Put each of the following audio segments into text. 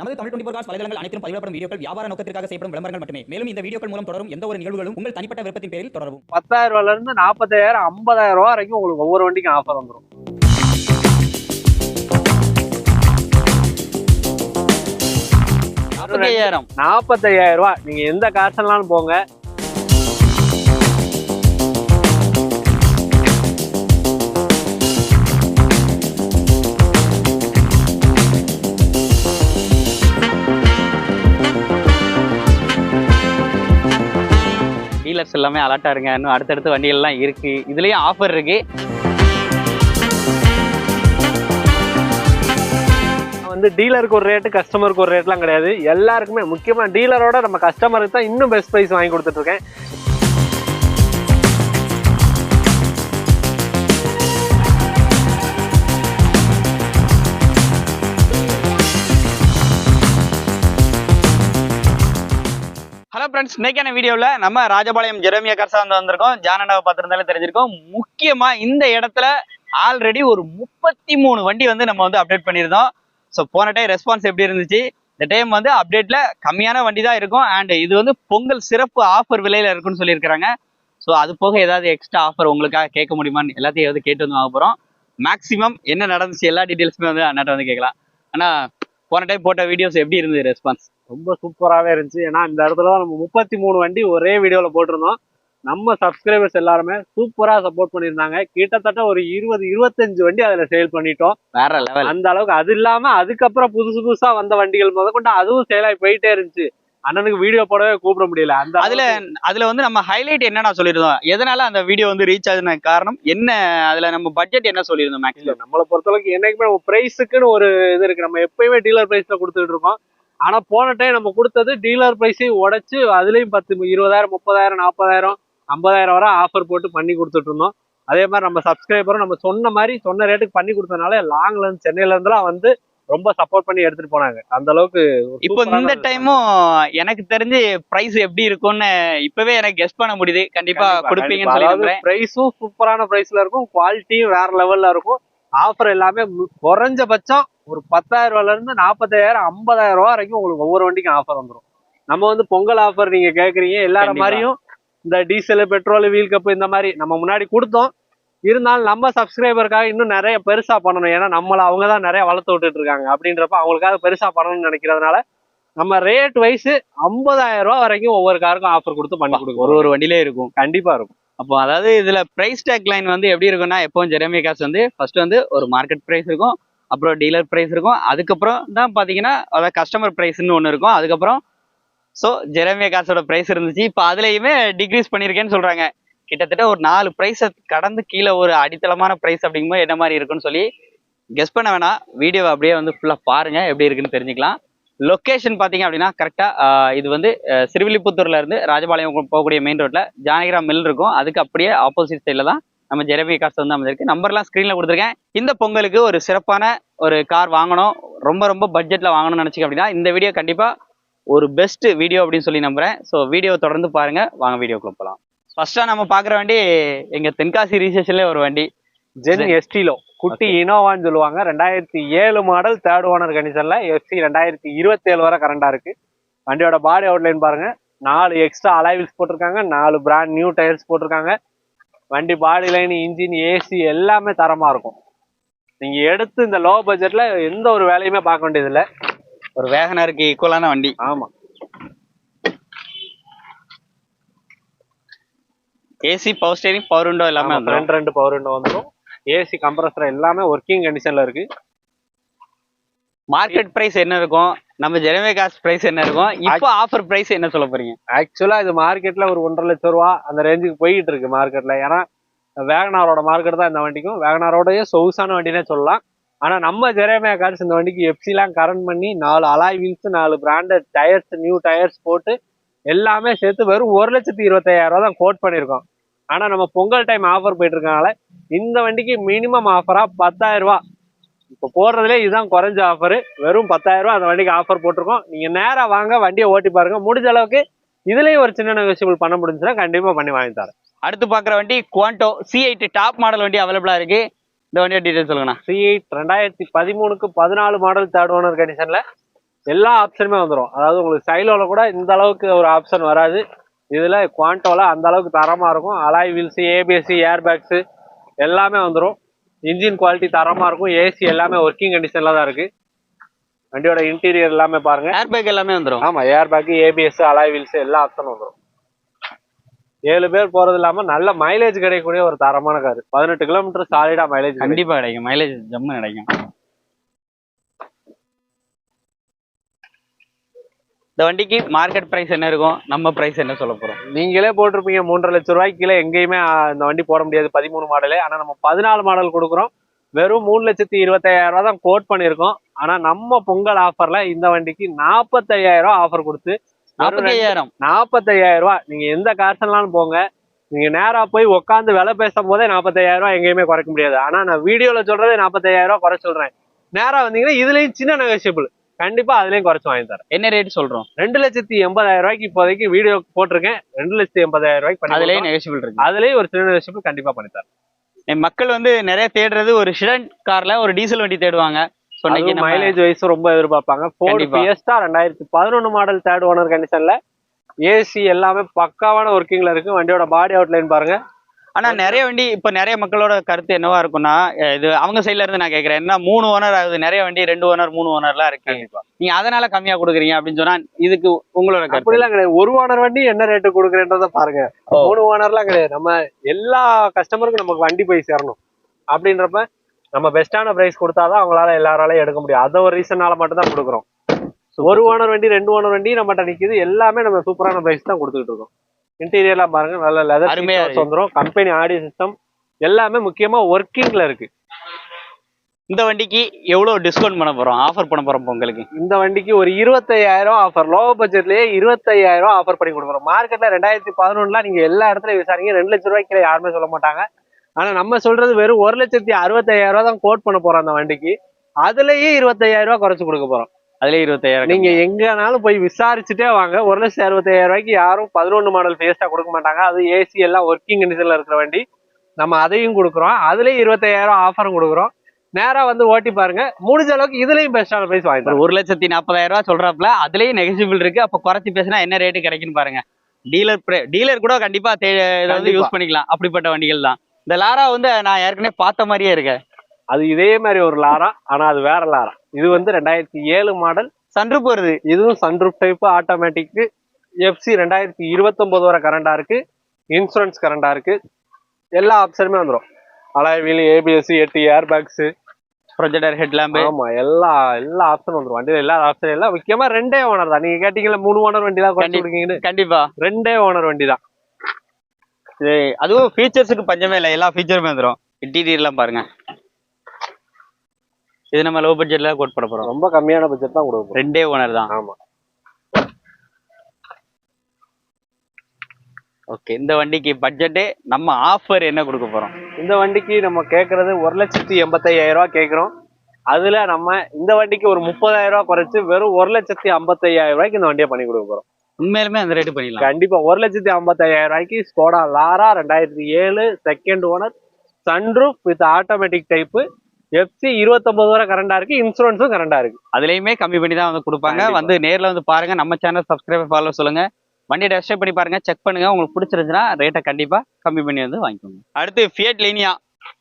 நமது Tamil twenty cos வலைதளங்கள் அனைத்தும் பதிவிடப்படும் வீடியோக்கள் வியாபார நோக்கத்திற்காக செய்யப்படும் விளம்பரங்கள் மட்டுமே. மேலும் இந்த வீடியோக்கள் மூலம் தொடரும் எந்த ஒரு நிகழ்வுகளும் உங்கள் தனிப்பட்ட விருப்பத்தின் பேரில் தொடரவும். பத்தாயிரம் ரூபாயில இருந்து நாற்பத்தாயிரம் ஐம்பதாயிரம் ரூபா வரைக்கும் உங்களுக்கு ஒவ்வொரு வண்டிக்கும் ஆஃபர் வந்துடும் நாற்பத்தையாயிரம். நாற்பத்தையாயிரம் ரூபா நீங்க எந்த காசுனாலும் போங்க. டீலர்ஸ் எல்லாமே அலர்ட்டாக இருங்க. இன்னும் அடுத்தடுத்து வண்டிகள்லாம் எல்லாம் இருக்கு ஆஃபர் இருக்கு. வந்து டீலருக்கு ஒரு ரேட்டு கஸ்டமருக்கு ஒரு ரேட்லாம் கிடையாது. எல்லாருக்குமே முக்கியமா டீலரோட நம்ம கஸ்டமருக்கு தான் இன்னும் பெஸ்ட் ப்ரைஸ் வாங்கி கொடுத்துட்ருக்கேன் ஃப்ரெண்ட்ஸ் இன்னைக்கான வீடியோவில் நம்ம ராஜபாளையம் ஜெரமியா கர்சா வந்து வந்திருக்கோம். ஜானனாவை பார்த்துருந்தாலே தெரிஞ்சிருக்கோம். முக்கியமாக இந்த இடத்துல ஆல்ரெடி ஒரு முப்பத்தி மூணு வண்டி வந்து நம்ம வந்து அப்டேட் பண்ணியிருந்தோம். ஸோ போன டைம் ரெஸ்பான்ஸ் எப்படி இருந்துச்சு? இந்த டைம் வந்து அப்டேட்டில் கம்மியான வண்டி தான் இருக்கும். அண்ட் இது வந்து பொங்கல் சிறப்பு ஆஃபர் விலையில் இருக்குன்னு சொல்லியிருக்கிறாங்க. ஸோ அது போக ஏதாவது எக்ஸ்ட்ரா ஆஃபர் உங்களுக்காக கேட்க முடியுமான்னு எல்லாத்தையும் வந்து கேட்டு வந்து வாங்க போகிறோம் மேக்ஸிமம் என்ன நடந்துச்சு? எல்லா டீட்டெயில்ஸுமே வந்து அண்ணாட்ட வந்து கேட்கலாம். ஆனால் போன டைம் போட்ட வீடியோஸ் எப்படி இருந்தது ரெஸ்பான்ஸ் ரொம்ப சூப்பராகவே இருந்துச்சு. ஏன்னா இந்த இடத்துல தான் நம்ம முப்பத்தி மூணு வண்டி ஒரே வீடியோவில் போட்டிருந்தோம். நம்ம சப்ஸ்கிரைபர்ஸ் எல்லாருமே சூப்பராக சப்போர்ட் பண்ணியிருந்தாங்க. கிட்டத்தட்ட ஒரு இருபது இருபத்தஞ்சு வண்டி அதில் சேல் பண்ணிட்டோம். வேற லெவல் அந்த அளவுக்கு அது இல்லாம அதுக்கப்புறம் புதுசு புதுசா வந்த வண்டிகள் முதற்கொண்டு அதுவும் சேலாகி போயிட்டே இருந்துச்சு. அண்ணனுக்கு வீடியோ போடவே கூப்பிட முடியல. அந்த அதுல அதுல வந்து நம்ம ஹைலைட் என்ன நான் சொல்லியிருந்தோம். எதனால அந்த வீடியோ வந்து ரீச் ஆகுதுன காரணம் என்ன அதுல நம்ம பட்ஜெட் என்ன சொல்லியிருந்தோம் மேக்ஸிமம் நம்மளை பொறுத்தளவுக்கு என்னைக்குமே நம்ம பிரைஸுக்குன்னு ஒரு இது இருக்கு. நம்ம எப்பயுமே டீலர் பிரைஸ்ல கொடுத்துட்டு இருக்கோம். ஆனா போன டைம் நம்ம கொடுத்தது டீலர் பிரைஸையும் உடைச்சு அதுலயும் பத்து இருபதாயிரம் முப்பதாயிரம் நாற்பதாயிரம் ஐம்பதாயிரம் வரை ஆஃபர் போட்டு பண்ணி கொடுத்துட்டு இருந்தோம். அதே மாதிரி நம்ம சப்ஸ்கிரைபரும் நம்ம சொன்ன மாதிரி சொன்ன ரேட்டுக்கு பண்ணி கொடுத்தனால லாங்ல இருந்து சென்னையில இருந்துலாம் வந்து ரொம்ப சப்போர்ட் பண்ணி எடுத்துட்டு போனாங்க. அந்த அளவுக்கு இப்போ இந்த டைமும் எனக்கு தெரிஞ்சு பிரைஸ் எப்படி இருக்கும்னு இப்பவே எனக்கு கெஸ் பண்ண முடியுது. கண்டிப்பா கொடுப்பீங்கன்னு சொல்லி பிரைஸும் சூப்பரான பிரைஸ்ல இருக்கும் குவாலிட்டியும் வேற லெவல்ல இருக்கும். ஆஃபர் எல்லாமே குறைஞ்சபட்சம் ஒரு பத்தாயிரம் இருந்து நாற்பத்தாயிரம் ஐம்பதாயிரம் ரூபா வரைக்கும் உங்களுக்கு ஒவ்வொரு வண்டிக்கும் ஆஃபர் வந்துடும் நம்ம வந்து பொங்கல் ஆஃபர் நீங்க கேக்குறீங்க எல்லாரும் கண்டிப்பா. மாதிரியும் இந்த டீசல் பெட்ரோல் வீல் கப் இந்த மாதிரி நம்ம முன்னாடி கொடுத்தோம். இருந்தாலும் நம்ம சப்ஸ்கிரைபருக்காக இன்னும் நிறைய பெருசா பண்ணணும். ஏன்னா நம்மள அவங்க தான் நிறைய வளர்த்து விட்டுட்டு இருக்காங்க அப்படின்றப்ப அவங்களுக்காக பெருசா பண்ணணும்னு நினைக்கிறதுனால நம்ம ரேட் வைஸ் ஐம்பதாயிரம் ரூபா வரைக்கும் ஒவ்வொரு காருக்கும் ஆஃபர் கொடுத்து பண்ணி ஒரு கொடுக்குறோம் ஒரு வண்டியிலே இருக்கும். கண்டிப்பா இருக்கும். அப்போ அதாவது இதுல பிரைஸ் டேக் லைன் வந்து எப்படி இருக்கும்னா எப்பவும் ஜெரமி காசு வந்து ஃபர்ஸ்ட் வந்து ஒரு மார்க்கெட் பிரைஸ் இருக்கும். அப்புறம் டீலர் ப்ரைஸ் இருக்கும். அதுக்கப்புறம் தான் பார்த்தீங்கன்னா அதாவது கஸ்டமர் பிரைஸ்னு ஒன்று இருக்கும். அதுக்கப்புறம் ஸோ ஜெரமியா காசோட ப்ரைஸ் இருந்துச்சு. இப்போ அதுலேயுமே டிக்ரீஸ் பண்ணியிருக்கேன்னு சொல்கிறாங்க கிட்டத்தட்ட ஒரு நாலு ப்ரைஸை கடந்து கீழே ஒரு அடித்தளமான ப்ரைஸ் அப்படிங்கும்போது என்ன மாதிரி இருக்குன்னு சொல்லி கெஸ் பண்ண வேணாம். வீடியோவை அப்படியே வந்து ஃபுல்லாக பாருங்கள் எப்படி இருக்குன்னு தெரிஞ்சுக்கலாம். லொக்கேஷன் பார்த்தீங்க அப்படின்னா கரெக்டாக இது வந்து சிறுவில்லிபுத்தூர்லேருந்து ராஜபாளையம் போகக்கூடிய மெயின் ரோட்டில் ஜானகிராம் மில் இருக்கும். அதுக்கு அப்படியே ஆப்போசிட் சைடில் தான் நம்ம ஜெரபி காசு வந்து அமைஞ்சிருக்கு நம்பர்லாம் ஸ்க்ரீனில் கொடுத்துருக்கேன். இந்த பொங்கலுக்கு ஒரு சிறப்பான ஒரு கார் வாங்கணும். ரொம்ப ரொம்ப பட்ஜெட்டில் வாங்கணும்னு நினச்சிக்க அப்படின்னா இந்த வீடியோ கண்டிப்பாக ஒரு பெஸ்ட் வீடியோ அப்படின்னு சொல்லி நம்புறேன். ஸோ வீடியோ தொடர்ந்து பாருங்க. வாங்க வீடியோக்குள்ள போகலாம் ஃபர்ஸ்ட்டாக நம்ம பார்க்குற வண்டி எங்கள் தென்காசி ரிஜிஸ்ட்ரேஷன்லேயே ஒரு வண்டி. ஜென் எஸ்டிலோ குட்டி இனோவான்னு சொல்லுவாங்க. ரெண்டாயிரத்தி ஏழு மாடல் தேர்ட் ஓனர் கண்டிஷன்ல எஃப்சி ரெண்டாயிரத்தி இருபத்தி ஏழு வரை கரண்டா இருக்கு. வண்டியோட பாடி அவுட்லைன் பாருங்க. நாலு எக்ஸ்ட்ரா அலைவில்ஸ் போட்டிருக்காங்க. நாலு பிராண்ட் நியூ டயர்ஸ் போட்டிருக்காங்க. வண்டி பாடி லைன் இன்ஜின் ஏசி எல்லாமே தரமா இருக்கும். நீங்க எடுத்து இந்த லோ பட்ஜெட்ல எந்த ஒரு வேலையுமே பார்க்க வேண்டியது இல்ல ஒரு வேகனருக்கு ஈக்குவலான வண்டி. ஆமா. AC power steering power window எல்லாமே ரெண்டு ரெண்டு பவர் விண்டோ வந்துடும் ஏசி கம்ப்ரஸர் எல்லாமே ஒர்க்கிங் கண்டிஷன்ல இருக்கு. மார்க்கெட் பிரைஸ் என்ன இருக்கும்? நம்ம ஜெரமே காசு பிரைஸ் என்ன இருக்கும்? இப்போ ஆஃபர் பிரைஸ் என்ன சொல்ல போறீங்க? ஆக்சுவலா இது மார்க்கெட்ல ஒரு ஒன்றரை லட்சம் ரூபா அந்த ரேஞ்சுக்கு போயிட்டு இருக்கு மார்க்கெட்ல ஏன்னா வேகனாரோட மார்க்கெட் தான் இந்த வண்டிக்கும். வேகனாரோடய சொகுசான வண்டினே சொல்லலாம். ஆனா நம்ம ஜெரேமியா கார்ஸ் இந்த வண்டிக்கு எஃப்சிலாம் கரண்ட் பண்ணி நாலு அலாய் வீல்ஸ் நாலு பிராண்டட் டயர்ஸ் நியூ டயர்ஸ் போட்டு எல்லாமே சேர்த்து வெறும் ஒரு லட்சத்தி இருபத்தாயிரம் ரூபா தான் கோட் பண்ணியிருக்கோம். ஆனா நம்ம பொங்கல் டைம் ஆஃபர் போயிட்டு இருக்கனால இந்த வண்டிக்கு மினிமம் ஆஃபரா பத்தாயிரம் ரூபா இப்போ போடுறதுலே இதுதான் குறைஞ்ச ஆஃபர் வெறும் பத்தாயிரம் ரூபா அந்த வண்டிக்கு ஆஃபர் போட்டிருக்கோம். நீங்க நேரா வாங்க வண்டியை ஓட்டி பாருங்க. முடிஞ்ச அளவுக்கு இதுலயும் ஒரு சின்ன நெகோசியபிள் பண்ண முடிஞ்சுன்னா கண்டிப்பா பண்ணி வாங்கி தரேன். அடுத்து பார்க்குற வண்டி Quanto C eight top model வண்டி அவைலபிளா இருக்கு. இந்த வண்டியோட டீடைல் சொல்லுங்கண்ணா. சி எயிட் ரெண்டாயிரத்தி பதிமூணுக்கு பதினாலு மாடல் தேர்ட் ஓனர் கண்டிஷன்ல எல்லா ஆப்ஷனுமே வந்துடும் அதாவது உங்களுக்கு சைலோல கூட இந்த அளவுக்கு ஒரு ஆப்ஷன் வராது. இதுல குவாண்டோல அந்த அளவுக்கு தரமா இருக்கும். அலாய் வீல்ஸ் ஏபிஎஸ்சி ஏர் பேக்ஸ் எல்லாமே வந்துடும் இன்ஜின் குவாலிட்டி தரமா இருக்கும். ஏசி எல்லாமே ஒர்க்கிங் கண்டிஷன்ல தான் இருக்கு. வண்டியோட இன்டீரியர் எல்லாமே பாருங்க. ஏர் பேக் எல்லாமே வந்துரும். ஆமா air bag ABS alloy wheels எல்லா ஆப்ஷனும் வந்துடும் ஏழு பேர் போறது இல்லாம நல்ல மைலேஜ் கிடைக்கக்கூடிய ஒரு தரமான கார் பதினெட்டு கிலோமீட்டர் சாலிடா மைலேஜ் கண்டிப்பா கிடைக்கும். மைலேஜ் ஜம்மு கிடைக்கும். இந்த வண்டிக்கு மார்க்கெட் பிரைஸ் என்ன இருக்கும் நம்ம பிரைஸ் என்ன சொல்ல போறோம்? நீங்களே போட்டிருப்பீங்க மூன்றரை லட்ச ரூபாய்க்கு கீழே எங்கேயுமே இந்த வண்டி போட முடியாது பதிமூணு மாடலு ஆனா நம்ம பதினாலு மாடல் கொடுக்குறோம். வெறும் மூணு லட்சத்தி இருபத்தையாயிரம் ரூபாய் தான் கோட் பண்ணியிருக்கோம். ஆனா நம்ம பொங்கல் ஆஃபர்ல இந்த வண்டிக்கு நாற்பத்தையாயிரம் ரூபாய் ஆஃபர் கொடுத்து நாற்பத்தி ஐயாயிரம் நாற்பத்தையாயிரம் ரூபாய். நீங்க எந்த காசுனாலும் போங்க. நீங்க நேரா போய் உட்காந்து விலை பேசும் போதே நாற்பத்தையாயிரம் ரூபாய் எங்கேயுமே குறைக்க முடியாது. ஆனா நான் வீடியோல சொல்றது நாற்பத்தையாயிரம் ரூபாய் குறை சொல்றேன். நேரா வந்தீங்கன்னா இதுலயும் சின்ன நெகோசியபிள் கண்டிப்பா அதுலயும் குறைச்சு வாங்கி தரேன். என்ன ரேட் சொல்றோம்? ரெண்டு லட்சத்தி எண்பதாயிரம் ரூபாய்க்கு இப்போதைக்கு வீடியோ போட்டிருக்கேன். ரெண்டு லட்சத்தி எண்பதாயிரம் ரூபாய்க்கு அதுலயே. நெகோசியபிள் இருக்கு. அதுலயும் ஒரு சின்ன நெகோசியபிள் கண்டிப்பா பண்ணி தரேன். மக்கள் வந்து நிறைய தேடுறது ஒரு ஷிடன் கார்ல ஒரு டீசல் வண்டி தேடுவாங்க. மைலேஜ் வைஸ் ரொம்ப எதிர்பார்ப்பாங்க. ஃபோர்டு. பிஎஸ்டா ரெண்டாயிரத்தி பதினொன்னு மாடல் தேர்ட் ஓனர் கண்டிஷன்ல ஏசி எல்லாமே பக்காவான ஒர்க்கிங்ல இருக்கு. வண்டியோட பாடி அவுட்லைன் பாருங்க. ஆனா நிறைய வண்டி இப்ப நிறைய மக்களோட கருத்து என்னவா இருக்கும்னா இது அவங்க சைடுல இருந்து நான் கேக்குறேன். என்ன மூணு ஓனர் ஆகுது. நிறைய வண்டி ரெண்டு ஓனர் மூணு ஓனர்லாம் இருக்கு. நீங்க அதனால கம்மியா கொடுக்குறீங்க அப்படின்னு சொன்னா இதுக்கு உங்களோட கருத்து கிடையாது. ஒரு ஓனர் வண்டி என்ன ரேட்டு கொடுக்குறேன்றத பாருங்க. மூணு ஓனர்லாம் கிடையாது. நம்ம எல்லா கஸ்டமருக்கும் நமக்கு வண்டி போய் சேரணும். அப்படின்றப்ப நம்ம பெஸ்டான பிரைஸ் கொடுத்தாதான் அவங்களால எல்லாராலையும் எடுக்க முடியும். அதை ஒரு ரீசனால மட்டும் தான் கொடுக்குறோம். ஒரு ஓனர் வண்டி ரெண்டு ஓனர் வண்டி நம்மகிட்ட நிக்குது. எல்லாமே நம்ம சூப்பரான பிரைஸ் தான் கொடுத்துட்டு இருக்கோம். இன்டீரியர்லாம் பாருங்க நல்ல லெதர் அருமையா இருக்கு. வந்துரும். கம்பெனி ஆடியோ சிஸ்டம் எல்லாமே முக்கியமா ஒர்க்கிங்ல இருக்கு. இந்த வண்டிக்கு எவ்வளவு டிஸ்கவுண்ட் பண்ண போறோம்? ஆஃபர் பண்ண போறோம் உங்களுக்கு. இந்த வண்டிக்கு ஒரு இருபத்தையாயிரம் ஆஃபர் லோ பட்ஜெட்லயே இருபத்தையாயிரம் ஆஃபர் பண்ணி கொடுக்குறோம் மார்க்கெட்ல ரெண்டாயிரத்தி பதினொன்னுல நீங்க எல்லா இடத்துலயும் விசாரிங்க. ரெண்டு லட்ச ரூபாய்க்கு கீழே யாருமே சொல்ல மாட்டாங்க. ஆனா நம்ம சொல்றது வெறும் ஒரு லட்சத்தி அறுபத்தையாயிரம் ரூபாய் தான் கோட் பண்ண போறோம் அந்த வண்டிக்கு. அதுலயே இருபத்தையாயிரம் ரூபாய் குறைச்சு கொடுக்க போறோம். அதுல இருபத்தாயிரம் நீங்க எங்கனாலும் போய் விசாரிச்சுட்டே வாங்க. ஒரு லட்சத்தி அறுபத்தாயிரம் ரூபாய்க்கு யாரும் பதினொன்று மாடல் ஃபேஸ்டா கொடுக்க மாட்டாங்க. அது ஏசி எல்லாம் ஒர்க்கிங் கண்டிஷன்ல இருக்கிற வண்டி. நம்ம அதையும் கொடுக்குறோம். அதுலயும் இருபத்தையாயிரம் ஆஃபரும் கொடுக்குறோம். நேரா வந்து ஓட்டி பாருங்க. முடிஞ்ச அளவுக்கு இதுலயும் பெஸ்டான பிரைஸ் வாங்கி ஒரு லட்சத்தி நாற்பதாயிரம் ரூபாய் சொல்றாப்ல அதுலயே நெகசிபிள் இருக்கு. அப்ப குறைச்சி பேசினா என்ன ரேட்டு கிடைக்குன்னு பாருங்க. டீலர் டீலர் கூட கண்டிப்பா தே- இதை வந்து கண்டிப்பா. யூஸ் பண்ணிக்கலாம். அப்படிப்பட்ட வண்டிகள் தான். இந்த லாரா வந்து நான் ஏற்கனவே பார்த்த மாதிரியே இருக்கு அது இதே மாதிரி ஒரு லாரா ஆனா அது வேற லாரா இது வந்து ரெண்டாயிரத்தி ஏழு மாடல். சன்ரூப் வருது இதுவும் சன்ரூப் டைப் ஆட்டோமேட்டிக் எஃப்சி ரெண்டாயிரத்தி இருபத்தொன்பது வரை கரண்டா இருக்கு. இன்சூரன்ஸ் கரண்டா இருக்கு. எல்லா ஆப்ஷனுமே வந்துடும் அலாய் வீல் ஏபிஎஸ் எட்டு ஏர் பேக்ஸ் ப்ரொஜெக்டர் ஹெட்லாம்பு ஆமா எல்லா எல்லா ஆப்ஷனும் வந்துடும் வண்டியில எல்லா ஆப்ஷனும் எல்லாம் முக்கியமா ரெண்டே ஓனர் தான். நீங்க கேட்டீங்கல்ல மூணு ஓனர் வண்டி தான் குறைச்சு கண்டி- கொடுக்கீங்கன்னு கண்டிப்பா. ரெண்டே ஓனர் வண்டி தான். அதுவும் ஃபீச்சர்ஸுக்கு பஞ்சமே இல்லை. எல்லா ஃபீச்சருமே வந்துடும் இன்டீரியர்லாம் பாருங்க. இது நம்ம லோ பட்ஜெட்ல கோட் பண்ண போறோம். ரொம்ப கம்மியான பட்ஜெட் தான் கொடுக்க போறோம். ரெண்டே ஓனர் தான். ஆமா. ஓகே இந்த வண்டிக்கு பட்ஜெட்டே நம்ம ஆஃபர் என்ன கொடுக்க போறோம்? இந்த வண்டிக்கு நம்ம கேக்குறது ஒரு லட்சத்தி எண்பத்தையாயிரம் ரூபாய் கேக்குறோம். அதுல நம்ம இந்த வண்டிக்கு ஒரு முப்பதாயிரம் ரூபாய் குறைச்சு வெறும் ஒரு லட்சத்தி ஐம்பத்தையாயிரம் ரூபாய்க்கு இந்த வண்டியை பண்ணி கொடுக்க போறோம். உண்மையிலுமே அந்த ரேட்டு பண்ணிடலாம். கண்டிப்பா ஒரு லட்சத்தி ஐம்பத்தாயிரம் ரூபாய்க்கு ஸ்கோடா லாரா ரெண்டாயிரத்தி ஏழு second owner sunroof with automatic type FC இருபத்தொன்பது வரை கரண்டா இருக்கு இன்சூரன்ஸும் கரண்டா இருக்கு. அதுலயுமே கம்மி பண்ணி தான் வந்து கொடுப்பாங்க. வந்து நேர்ல வந்து பாருங்க நம்ம சேனல் சப்ஸ்கிரைபர் ஃபாலோ சொல்லுங்க. வண்டியை டெஸ்ட் பண்ணி பாருங்க செக் பண்ணுங்க. உங்களுக்கு பிடிச்சிருந்துச்சுன்னா ரேட்டை கண்டிப்பா கம்மி பண்ணி வந்து வாங்கிக்கோங்க. அடுத்து ஃபியட் லீனியா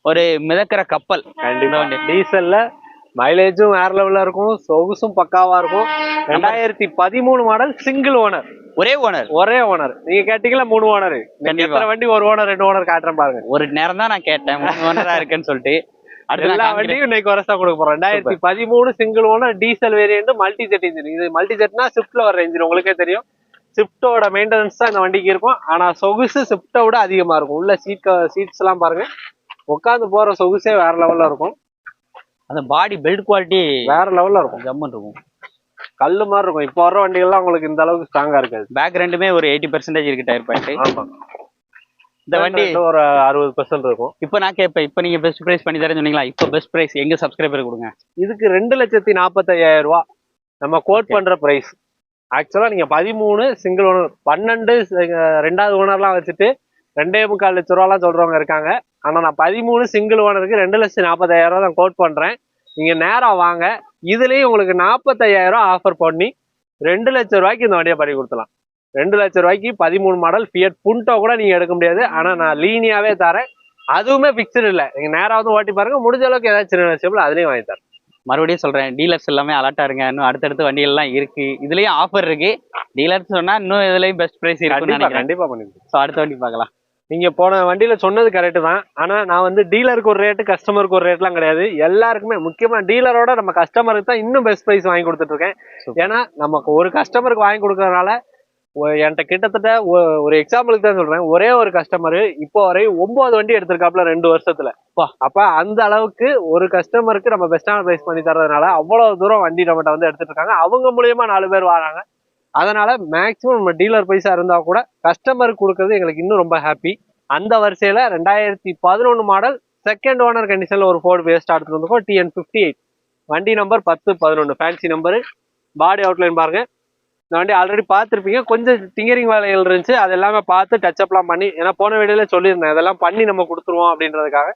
ஒரு மிதக்கிற கப்பல். கண்டிப்பா. வண்டி. டீசல்ல மைலேஜும் வேற லெவல்ல இருக்கும் சொகுசும் பக்காவா இருக்கும். ரெண்டாயிரத்தி பதிமூணு மாடல் சிங்கிள் ஓனர் ஒரே ஓனர் ஒரே ஓனர் நீங்க கேட்டீங்களா மூணு ஓனர். எத்தனை வண்டி ஒரு ஓனர் ரெண்டு ஓனர் காட்டுறேன் பாருங்க. ஒரு நேரம் தான் நான் கேட்டேன். மூணு ஓனரா இருக்குன்னு சொல்லிட்டு. எல்லா. வண்டியும் இன்னைக்கு வரசா கொடுக்க போறோம். ரெண்டாயிரத்தி பதிமூணு single owner diesel variant multi jet engine இது மல்டி ஜெட்னா ஸ்விஃப்ட்ல வர இன்ஜின் உங்களுக்கே தெரியும். ஸ்விஃப்டோட மெயின்டெனன்ஸ் தான் இந்த வண்டிக்கு இருக்கும். ஆனா சொகுசு ஸ்விஃப்டை விட அதிகமா இருக்கும். உள்ள சீட் சீட்ஸ் எல்லாம் பாருங்க. உட்காந்து போற சொகுசே வேற லெவல்ல இருக்கும். அந்த பாடி பில்ட் குவாலிட்டி வேற லெவல்ல இருக்கும். ஜம்முன்னு இருக்கும். கல்லு மாதிரி இருக்கும். இப்போ வர வண்டிகள்லாம் உங்களுக்கு இந்த அளவுக்கு ஸ்ட்ராங்கா இருக்காது. பேக் ரெண்டுமே ஒரு எயிட்டி பர்சன்டேஜ் இருக்கு டயர் பாயிண்ட் இந்த வண்டி ஒரு அறுபது பெர்சென்ட் இருக்கும். இப்போ நான் கேட்பேன் இப்போ நீங்க பெஸ்ட் பிரைஸ் பண்ணி தரேன்னு சொன்னீங்களா? இப்போ பெஸ்ட் பிரைஸ் எங்க சப்ஸ்கிரைபர் கொடுங்க. இதுக்கு ரெண்டு லட்சத்தி நாற்பத்தையாயிரம் ரூபாய் நம்ம கோட் பண்ற பிரைஸ் ஆக்சுவலா நீங்க பதிமூணு சிங்கிள் ஓனர் பன்னெண்டு ரெண்டாவது ஓனர்லாம் வச்சுட்டு ரெண்டே முக்கால் லட்ச ரூபாலாம் சொல்றவங்க இருக்காங்க. ஆனா நான் பதிமூணு சிங்கிள் ஓனருக்கு ரெண்டு லட்சத்தி நாற்பதாயிரம் ரூபா தான் கோட் பண்றேன். நீங்க நேரா வாங்க. இதுலயும் உங்களுக்கு நாற்பத்தையாயிரம் ரூபாய் ஆஃபர் பண்ணி ரெண்டு லட்சம் ரூபாய்க்கு இந்த வண்டியை பண்ணி கொடுத்துலாம் ரெண்டு லட்சம் ரூபாய்க்கு பதிமூணு மாடல் ஃபியட் புண்டோ கூட நீங்க எடுக்க முடியாது. ஆனா நான் லீனியாவே தரேன். அதுவுமே பிக்சர் இல்ல. நீங்க நேரா வந்து ஓட்டி பாருங்க. முடிஞ்ச அளவுக்கு ஏதாச்சும் சின்ன அதுலயும் வாங்கி தரேன். மறுபடியும் சொல்றேன். டீலர்ஸ் எல்லாமே அலர்ட்டா இருங்க. இன்னும் அடுத்தடுத்து வண்டிகள் எல்லாம் இருக்கு. இதுலயும் ஆஃபர் இருக்கு. டீலர்ஸ் சொன்னா இன்னும் இதுலயும் பெஸ்ட் பிரைஸ் கண்டிப்பா நினைக்கிறேன். கண்டிப்பா பண்ணிருக்கேன். ஸோ அடுத்த வண்டி பார்க்கலாம். நீங்க போன வண்டியில சொன்னது கரெக்ட் தான். ஆனா நான் வந்து டீலருக்கு ஒரு ரேட்டு கஸ்டமருக்கு ஒரு ரேட்லாம் கிடையாது. எல்லாருக்குமே முக்கியமா டீலரோட நம்ம கஸ்டமருக்கு தான் இன்னும் பெஸ்ட் பிரைஸ் வாங்கி கொடுத்துட்டு இருக்கேன். Super. ஏன்னா நமக்கு ஒரு கஸ்டமருக்கு வாங்கி கொடுக்கறதுனால என்கிட்ட கிட்டத்தட்ட ஒரு எக்ஸாம்பிளுக்கு தான் சொல்றேன். ஒரே ஒரு கஸ்டமர் இப்போ வரை ஒன்பது வண்டி எடுத்திருக்காப்ல ரெண்டு வருஷத்துல. அப்பா. அந்த அளவுக்கு ஒரு கஸ்டமருக்கு நம்ம பெஸ்டான பிரைஸ் பண்ணி தரதுனால அவ்வளவு தூரம் வண்டி நம்மகிட்ட வந்து எடுத்துட்டு இருக்காங்க. அவங்க மூலியமா நாலு பேர் வராங்க. அதனால மேக்சிமம் நம்ம டீலர் பைசா இருந்தா கூட கஸ்டமருக்கு கொடுக்கறது எங்களுக்கு இன்னும் ரொம்ப ஹாப்பி அந்த வரிசையில ரெண்டாயிரத்தி பதினொன்று மாடல் செகண்ட் ஓனர் கண்டிஷன்ல ஒரு ஃபோர்டு வேஸ்ட் எடுத்துட்டு வந்திருக்கோம். டிஎன் ஃபிஃப்டி எயிட் வண்டி நம்பர் பத்து பதினொன்று ஃபேன்சி நம்பரு பாடி அவுட்லைன் பாருங்க. இந்த வண்டி ஆல்ரெடி பார்த்துருப்பீங்க. கொஞ்சம் டிங்கரிங் வேலைகள் இருந்துச்சு. அது எல்லாமே பார்த்து டச் அப்லாம் பண்ணி ஏன்னா போன வீடியோல சொல்லியிருந்தேன். அதெல்லாம் பண்ணி நம்ம கொடுத்துருவோம் அப்படின்றதுக்காக.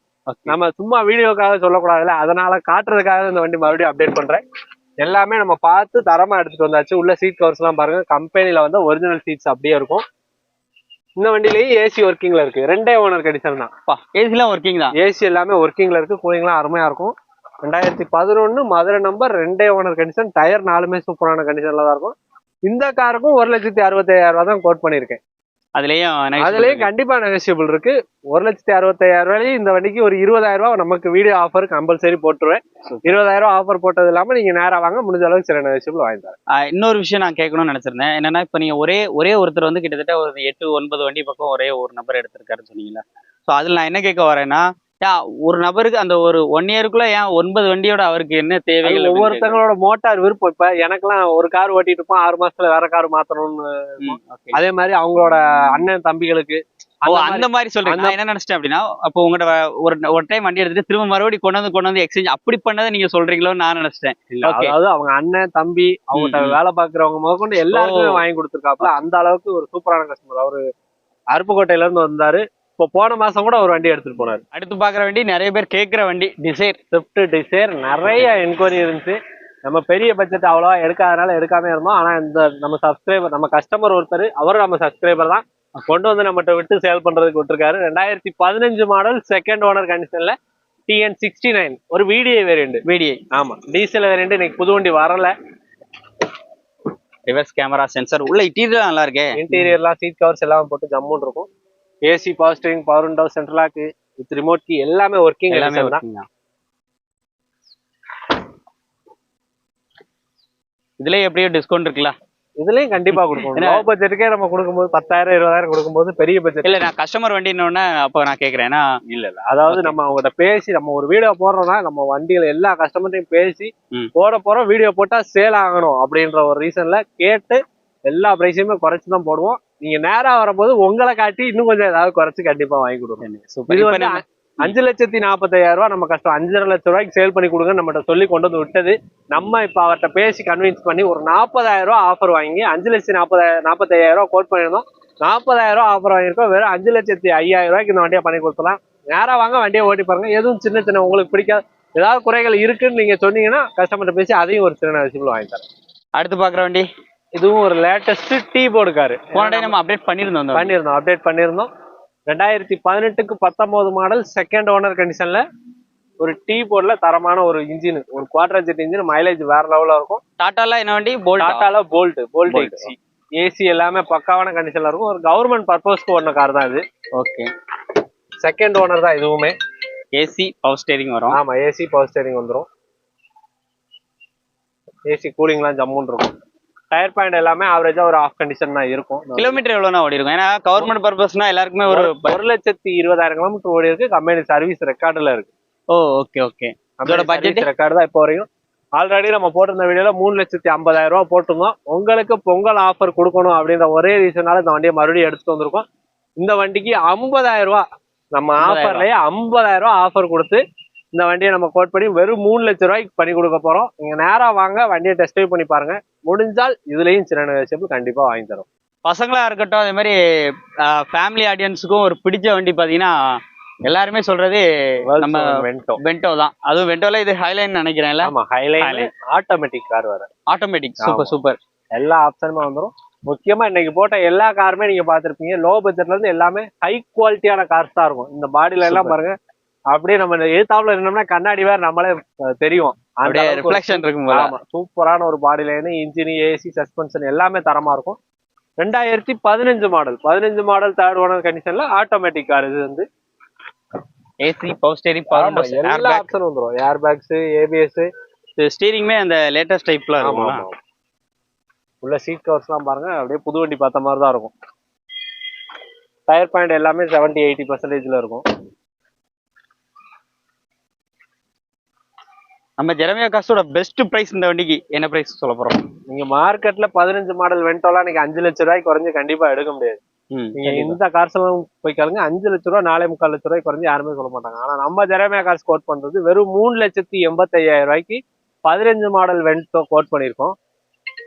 நம்ம சும்மா வீடியோக்காக சொல்லக்கூடாதுல்ல. அதனால காட்டுறதுக்காக இந்த வண்டி மறுபடியும் அப்டேட் பண்றேன். எல்லாமே நம்ம பார்த்து தரமா எடுத்துட்டு வந்தாச்சு. உள்ள சீட் கவர்ஸ் எல்லாம் பாருங்க. கம்பெனில வந்து ஒரிஜினல் சீட்ஸ் அப்படியே இருக்கும். இந்த வண்டியிலேயே ஏசி ஒர்க்கிங்ல இருக்கு. ரெண்டே ஓனர் கண்டிஷன் தான். ஏசிலாம் ஒர்க்கிங் தான்? ஏசி எல்லாமே ஒர்க்கிங்ல இருக்கு. கூலிங்லாம் அருமையா இருக்கும். ரெண்டாயிரத்தி பதினொன்னு மதுரை நம்பர் ரெண்டே ஓனர் கண்டிஷன் டயர் நாலுமே சூப்பரான கண்டிஷன்ல தான் இருக்கும். இந்த காருக்கும் ஒரு லட்சத்தி அறுபத்தாயிரம் ரூபாய் தான் கோட் பண்ணியிருக்கேன். அதுலயும் அதுலயும் கண்டிப்பா நெகோசியபிள் இருக்கு. ஒரு லட்சத்தி அறுபத்தாயிரம் ரூபாய் இந்த வண்டிக்கு ஒரு இருபதாயிரம் ரூபாய் நமக்கு வீடியோ ஆஃபர் கம்பல்சரி போட்டுருவேன். இருபதாயிரம் ரூபாய் ஆஃபர் போட்டது இல்லாம நீங்க நேரா வாங்க முடிஞ்ச அளவுக்கு சில நெகோசியபிள் வாங்கி தரேன். ஆஹ் இன்னொரு விஷயம் நான் கேட்கணும்னு நினைச்சிருந்தேன். என்னன்னா இப்ப நீங்க ஒரே ஒரே ஒருத்தர் வந்து கிட்டத்தட்ட ஒரு எட்டு ஒன்பது வண்டி பக்கம் ஒரே ஒரு நபர் எடுத்திருக்காருன்னு சொன்னீங்கல்ல. ஸோ அதுல நான் என்ன கேட்க வரேன்னா ஒரு நபருக்கு அந்த ஒரு ஒன் இயருக்குள்ள ஏன் ஒன்பது வண்டியோட அவருக்கு என்ன தேவைகள் ஒவ்வொருத்தங்களோட மோட்டார் விருப்பம் இப்ப எனக்கெல்லாம் ஒரு கார் ஓட்டிட்டு இருப்போம் ஆறு மாசத்துல வேற கார் மாத்தணும்னு. அதே மாதிரி அவங்களோட அண்ணன் தம்பிகளுக்கு அந்த மாதிரி- சொல்றேன் நான் என்ன நினைச்சிட்டேன் அப்படின்னா அப்போ உங்கள்ட்ட வ- ஒரு ஒரு டைம் வண்டி எடுத்துட்டு திரும்ப மறுபடியும் கொண்டு வந்து கொண்டு வந்து எக்ஸ்சேஞ்ச் அப்படி பண்ணதை நீங்க சொல்றீங்களோன்னு நான் நினைச்சிட்டேன். அதாவது அவங்க அண்ணன் தம்பி ம். வேலை பாக்குறவங்க முதற்கொண்டு எல்லாருக்குமே ஓ. வாங்கி கொடுத்துருக்காப்ல அந்த அளவுக்கு ஒரு சூப்பரான கஸ்டமர் அவரு அருப்புக்கோட்டையில இருந்து வந்தாரு இப்போ போன மாசம் கூட ஒரு வண்டி எடுத்துட்டு போனாரு. அடுத்து பாக்குற வண்டி நிறைய பேர் கேட்கிற வண்டி டிசைர் ஸ்விஃப்ட் டிசைர் நிறைய என்கொயரி இருந்துச்சு. நம்ம பெரிய பட்ஜெட் அவ்வளவா எடுக்காதனால எடுக்காம இருந்தோம். ஆனா இந்த நம்ம சப்ஸ்கிரைபர் நம்ம கஸ்டமர் ஒருத்தர் அவரும் நம்ம சப்ஸ்கிரைபர் தான். கொண்டு வந்து நம்மகிட்ட விட்டு சேல் பண்றதுக்கு விட்டுருக்காரு. ரெண்டாயிரத்தி பதினஞ்சு மாடல் செகண்ட் ஓனர் கண்டிஷன்ல டிஎன் சிக்ஸ்டி நைன் ஒரு விடிஐ வேரியண்ட் வீடியோ ஆமா. டீசல் வேரியண்ட் இன்னைக்கு புது வண்டி வரல. ரிவர்ஸ் கேமரா சென்சர் உள்ள இன்டீரியர் நல்லா இருக்கே. இன்டீரியர்லாம் சீட் கவர்ஸ் எல்லாம் போட்டு ஜம்முன்னு இருக்கும். AC power steering power window central lock with remote key எல்லாமே ஒர்க்கிங் எல்லாமே working தான். இதுலயே எப்படியோ டிஸ்கவுண்ட் இருக்குல்ல? இதுலயும் கண்டிப்பா ஏன்னா- லோ பட்ஜெட்டுக்கே நம்ம கொடுக்கும்போது பத்தாயிரம் இருபதாயிரம் கொடுக்கும்போது பெரிய பட்ஜெட் இல்ல நான் கஸ்டமர் வண்டின்னு அப்போ நான் கேக்குறேன். ஏன்னா இல்ல இல்ல. அதாவது. நம்ம அவங்ககிட்ட பேசி நம்ம ஒரு வீடியோ போடுறோம்னா நம்ம வண்டியில எல்லா கஸ்டமர்ட்டையும் பேசி. போட போறோம் வீடியோ போட்டா சேல் ஆகணும் அப்படின்ற ஒரு ரீசன்ல கேட்டு எல்லா பிரைஸையுமே குறைச்சு தான் போடுவோம். நீங்க நேரா வரும்போது உங்களை காட்டி இன்னும் கொஞ்சம் ஏதாவது குறைச்சு கண்டிப்பா வாங்கி நம்ம அஞ்சு லட்சத்தி நாற்பத்தாயிரம் ரூபாய் நம்ம கஷ்டம். அஞ்சரை லட்சம் ரூபாய்க்கு சேல் பண்ணி கொடுங்க நம்மகிட்ட சொல்லி கொண்டு வந்து விட்டது. நம்ம இப்ப அவர்கிட்ட பேசி கன்வின்ஸ் பண்ணி ஒரு நாற்பதாயிரம் ரூபாய் ஆஃபர் வாங்கி அஞ்சு லட்சத்தி நாற்பதாயிரம் நாற்பத்தாயிரம் ரூபாய் கோட் பண்ணியிருந்தோம். நாற்பதாயிரம் ரூபாய் ஆஃபர் வாங்கியிருக்கோம். வெறும் அஞ்சு லட்சத்தி ஐயாயிரம் ரூபாய்க்கு இந்த வண்டியை பண்ணி கொடுக்கலாம் நேரா வாங்க வண்டியை ஓட்டி பாருங்க. எதுவும் சின்ன சின்ன உங்களுக்கு பிடிக்காது ஏதாவது குறைகள் இருக்குன்னு நீங்க சொன்னீங்கன்னா கஸ்டமர்கிட்ட பேசி அதையும் ஒரு சின்ன விஷயம் வாங்கி தரேன். அடுத்து பாக்குற வண்டி. இதுவும் ஒரு லேட்டஸ்ட் டீ போர்டு காரு போன டைம் நம்ம அப்டேட் வண்டி. பண்ணியிருந்தோம் அப்டேட் பண்ணியிருந்தோம். ரெண்டாயிரத்தி பதினெட்டுக்கு பத்தொன்பது மாடல் செகண்ட் ஓனர் கண்டிஷன்ல ஒரு டீ போர்ட்ல தரமான ஒரு இன்ஜின் ஒரு குவாட்ரா ஜெட் இன்ஜின் மைலேஜ் வேற லெவல்ல இருக்கும். டாட்டால என்ன வண்டி? போல்ட் டாட்டால போல்ட் போல்ட். எக்ஸி ஏசி எல்லாமே பக்காவான கண்டிஷன்ல இருக்கும். ஒரு கவர்மெண்ட் பர்பஸ்க்கு ஓடின கார் தான் இது. ஓகே. செகண்ட் ஓனர் தான் இதுவுமே. ஏசி பவர் ஸ்டேரிங் வரும். ஆமா ஏசி பவர் ஸ்டேரிங் வந்துரும். ஏசி கூலிங்லாம் ஜம்முன்னு இருக்கும். டயர் பாயிண்ட் எல்லாமே ஆவரேஜா ஒரு ஆஃப் கண்டிஷன் தான் இருக்கும். கிலோமீட்டர் எவ்வளவுனா ஓடி இருக்கும் ஏன்னா கவர்மெண்ட் பர்பஸ்னா எல்லாருக்குமே ஒரு ஒரு லட்சத்தி இருபதாயிரம் கிலோமீட்டர் ஓடி இருக்கு. கம்பெனி சர்வீஸ் ரெக்கார்டுல இருக்கு. ஓ ஓகே ஓகே இதோட budget? ரெக்கார்டு தான் இப்போ வரையும். ஆல்ரெடி நம்ம போட்டிருந்த வீடியோல மூணு லட்சத்தி ஐம்பதாயிரம் ரூபாய் போட்டிருந்தோம். உங்களுக்கு பொங்கல் ஆஃபர் கொடுக்கணும் அப்படின்ற ஒரே ரீசனால இந்த வண்டியை மறுபடியும் எடுத்துட்டு வந்திருக்கோம். இந்த வண்டிக்கு ஐம்பதாயிரம் ரூபாய். நம்ம 50,000 ஆஃபர்லயே ஐம்பதாயிரம் ரூபாய் ஆஃபர் கொடுத்து இந்த வண்டியை நம்ம கோட் பண்ணி வெறும் மூணு லட்சம் ரூபாய்க்கு பண்ணி கொடுக்க போறோம். நீங்க நேரா வாங்க வண்டியை டெஸ்ட் ட்ரைவ் பண்ணி பாருங்க. முடிஞ்சால் இதுலயும் சின்ன விஷயம் கண்டிப்பா வாங்கி தரோம். பசங்களா இருக்கட்டும் அதே மாதிரி ஃபேமிலி ஆடியன்ஸுக்கும் ஒரு பிடிச்ச வண்டி பாத்தீங்கன்னா எல்லாருமே சொல்றது நம்ம வென்டோ வென்டோ தான். அதுவும் வென்டோல இது ஹைலைன் நினைக்கிறேன்ல ஆமா ஹைலைன். ஆட்டோமேட்டிக் கார் வர ஆட்டோமேட்டிக் சூப்பர். சூப்பர் எல்லா ஆப்ஷனுமே வந்துரும். முக்கியமா இன்னைக்கு போட்ட எல்லா காருமே நீங்க பாத்திருப்பீங்க லோ பட்ஜெட்ல இருந்து எல்லாமே ஹை குவாலிட்டியான கார்ஸ் தான் இருக்கும். இந்த பாடியில எல்லாம். பாருங்க. அப்படியே நம்ம எழுத்தாப்புல இருந்தோம்னா கண்ணாடி வேற நம்மளே தெரியும். அப்படியே ரிஃப்ளெக்ஷன் இருக்கும் சூப்பரான ஒரு body line engine AC suspension எல்லாமே தரமா இருக்கும். ரெண்டாயிரத்தி பதினஞ்சு மாடல் பதினஞ்சு மாடல் தேர்ட் ஓனர் கண்டிஷன்ல ஆட்டோமேட்டிக் கார் இது வந்து. ஏசி பவர் ஸ்டேரிங் பவர் எல்லா ஆப்ஷனும் வந்துரும். ஏர் பேக்ஸ் ஏபிஎஸ் ஸ்டீரிங்மே அந்த லேட்டஸ்ட் டைப்ல இருக்கும் உள்ள சீட் கவர்ஸ் எல்லாம் பாருங்க அப்படியே புது வண்டி பார்த்த மாதிரி தான் இருக்கும். டயர் பாயிண்ட் எல்லாமே 70 எயிட்டி பர்சன்டேஜ்ல இருக்கும். நம்ம ஜெரமியா காசோட பெஸ்ட் பிரைஸ் இந்த வண்டிக்கு என்ன பிரைஸ் சொல்ல போறோம்? நீங்க மார்க்கெட்ல பதினஞ்சு மாடல் வென்டோலாம் இன்னைக்கு அஞ்சு லட்ச ரூபாய்க்கு குறைஞ்சு கண்டிப்பா எடுக்க முடியாது. நீங்க. இந்த கார்ஸ் எல்லாம் போய் கேளுங்க அஞ்சு லட்ச ரூபா நாலே முக்கால் லட்ச ரூபாய்க்கு குறைஞ்சு யாருமே சொல்ல மாட்டாங்க. ஆனா நம்ம ஜெரமியா கார்ஸ் கோட் பண்றது வெறும் மூணு லட்சத்தி எண்பத்தையாயிரம் ரூபாய்க்கு பதினஞ்சு மாடல் வென்டோ கோட் பண்ணியிருக்கோம்.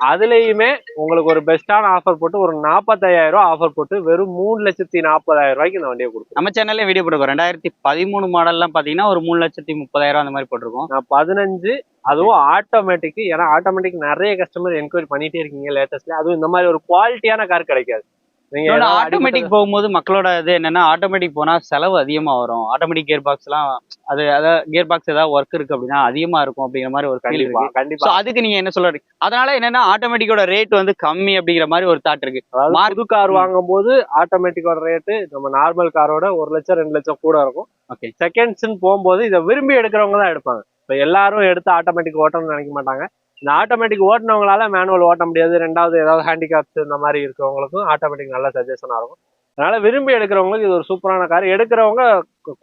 அதுலயுமே உங்களுக்கு ஒரு பெஸ்டான ஆஃபர் போட்டு ஒரு நாற்பத்தாயிரம் ரூபாய் ஆஃபர் போட்டு வெறும் மூணு லட்சத்தி நாற்பதாயிரம் ரூபாய்க்கு இந்த வண்டியை கொடுக்கும் நம்ம சேனல்ல வீடியோ போட்டுருக்கோம். ரெண்டாயிரத்தி பதிமூணு மாடல்லாம் பாத்தீங்கன்னா ஒரு மூணு லட்சத்தி முப்பதாயிரம் அந்த மாதிரி போட்டிருக்கோம். நான் பதினஞ்சு அதுவும் ஆட்டோமேட்டிக் ஏன்னா ஆட்டோமேட்டிக் நிறைய கஸ்டமர் என்கொயரி பண்ணிட்டே இருக்கீங்க லேட்டஸ்ட்ல அதுவும் இந்த மாதிரி ஒரு குவாலிட்டியான கார் கிடைக்காது. ஆட்டோமேட்டிக் போகும்போது மக்களோட இது என்னன்னா ஆட்டோமேட்டிக் போனா செலவு அதிகமா வரும். ஆட்டோமேட்டிக் கியர் பாக்ஸ் எல்லாம் அது அதாவது கியர் பாக்ஸ் ஏதாவது ஒர்க் இருக்கு அப்படின்னா அதிகமா இருக்கும் அப்படிங்கிற மாதிரி ஒரு கண்டிப்பா கண்டிப்பா. அதுக்கு நீங்க என்ன சொல்றீங்க அதனால என்னன்னா ஆட்டோமேட்டிக்கோட ரேட் வந்து கம்மி அப்படிங்கிற மாதிரி ஒரு தாட் இருக்கு. புது கார் ம். வாங்கும்போது ஆட்டோமேட்டிக்கோட ரேட்டு நம்ம நார்மல் காரோட ஒரு லட்சம் ரெண்டு லட்சம் கூட இருக்கும். Okay. செகண்ட்ஸ்னு போகும்போது இதை விரும்பி எடுக்கிறவங்க தான் எடுப்பாங்க. இப்போ எல்லாரும் எடுத்து ஆட்டோமேட்டிக் ஓட்டணும்னு நினைக்க மாட்டாங்க. இந்த ஆட்டோமேட்டிக் ஓட்டுனவங்களால மேனுவல் ஓட்ட முடியாது. ரெண்டாவது ஏதாவது ஹேண்டிகேப்ஸ் இந்த மாதிரி இருக்கிறவங்களுக்கும் ஆட்டோமேட்டிக் நல்ல சஜஷனா இருக்கும். அதனால விரும்பி எடுக்கிறவங்களுக்கு இது ஒரு சூப்பரான கார் எடுக்கிறவங்க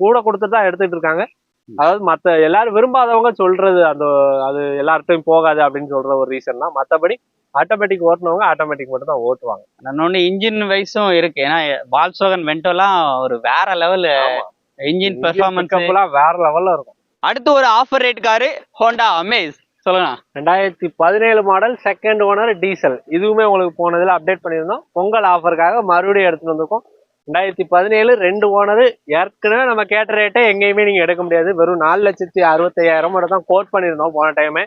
கூட கொடுத்துட்டு தான் எடுத்துட்டு இருக்காங்க. அதாவது மத்த எல்லாரும் விரும்பாதவங்க சொல்றது அந்த அது எல்லார்ட்டையும் போகாது அப்படின்னு சொல்ற ஒரு ரீசன் தான். மத்தபடி ஆட்டோமேட்டிக் ஓட்டுனவங்க ஆட்டோமேட்டிக் மட்டும் தான் ஓட்டுவாங்க. இன்னொன்னு இன்ஜின் வைஸும் இருக்கு. ஏன்னா வால்சோகன் வென்டோலாம் ஒரு வேற லெவல் இன்ஜின் பெர்ஃபார்மன்ஸ் வேற லெவல்ல இருக்கும். அடுத்து ஒரு offer rate car Honda Amaze சொல்லுங்க. ரெண்டாயிரத்தி பதினேழு மாடல் செகண்ட் ஓனர் டீசல் இதுவுமே உங்களுக்கு போனதுல அப்டேட் பண்ணியிருந்தோம். பொங்கல் ஆஃபருக்காக மறுபடியும் எடுத்துட்டு வந்திருக்கோம். ரெண்டாயிரத்தி பதினேழு ரெண்டு ஓனர் ஏற்கனவே நம்ம கேட்ட ரேட்டே எங்கேயுமே நீங்க எடுக்க முடியாது. வெறும் நாலு லட்சத்தி அறுபத்தையாயிரம் மட்டும் தான் கோட் பண்ணியிருந்தோம் போன டைமே